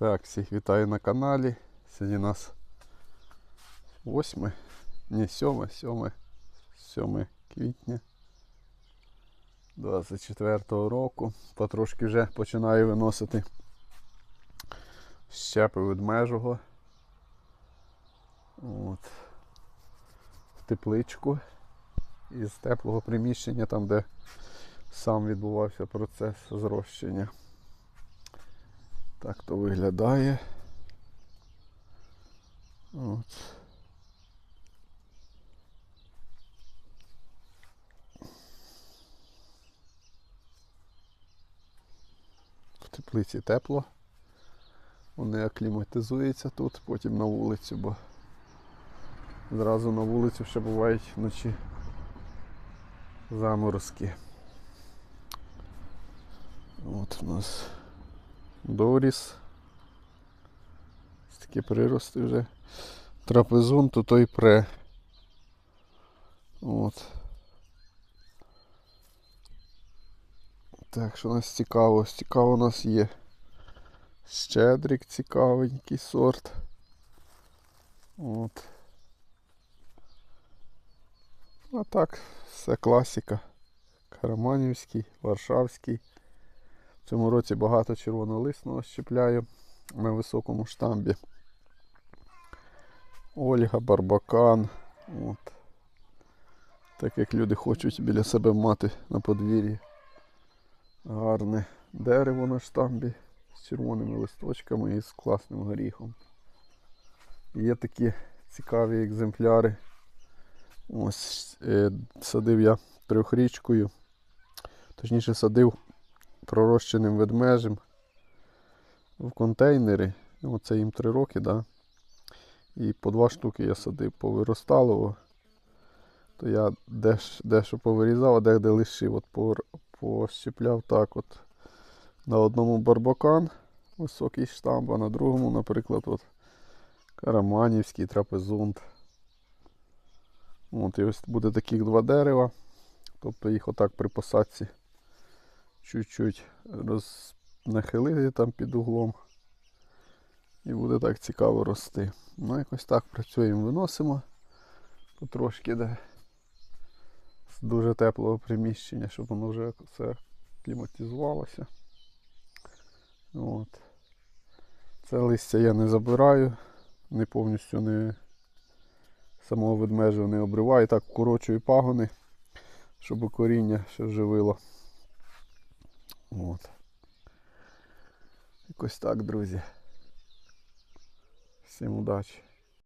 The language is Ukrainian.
Так, всіх вітаю на каналі. Сьогодні у нас 8, ні, 7, 7, 7 квітня 24 року. Потрошки вже починаю виносити щепи від межого. От. В тепличку із теплого приміщення, там де сам відбувався процес зрощення. Так то виглядає. От. В теплиці тепло. Вони акліматизуються тут, потім на вулицю, бо зразу на вулицю ще бувають вночі заморозки. От у нас Доріс. Такі прирости вже. Трапезун, то той пре. От. Так, що у нас цікаво? Цікаво у нас є. Щедрик цікавенький сорт. От. А так, все класика. Караманівський, Варшавський. В цьому році багато червонолисного щепляю на високому штамбі. Ольга, Барбакан. От. Так як люди хочуть біля себе мати на подвір'ї гарне дерево на штамбі з червоними листочками і з класним горіхом. Є такі цікаві екземпляри. Ось е, садив я трьохрічкою. Точніше садив пророщеним ведмежем в контейнери. Ну, Це їм три роки, да? І по два штуки я садив, повиростало. То я дещо повирізав, а де лишив. От пощепляв так от. На одному барбакан високий штамп, а на другому, наприклад, от Караманівський трапезунт. От, і ось буде таких два дерева. Тобто їх отак при посадці чуть-чуть роз... нахилити там під углом. І буде так цікаво рости. Ну, якось так працюємо, виносимо потрошки де з дуже теплого приміщення, щоб воно вже все кліматизувалося. От. Це листя я не забираю, не повністю не самого ведмежа не обриваю, так вкорочую пагони, щоб коріння ще живило. От. Якось так, друзі. Всім удачі.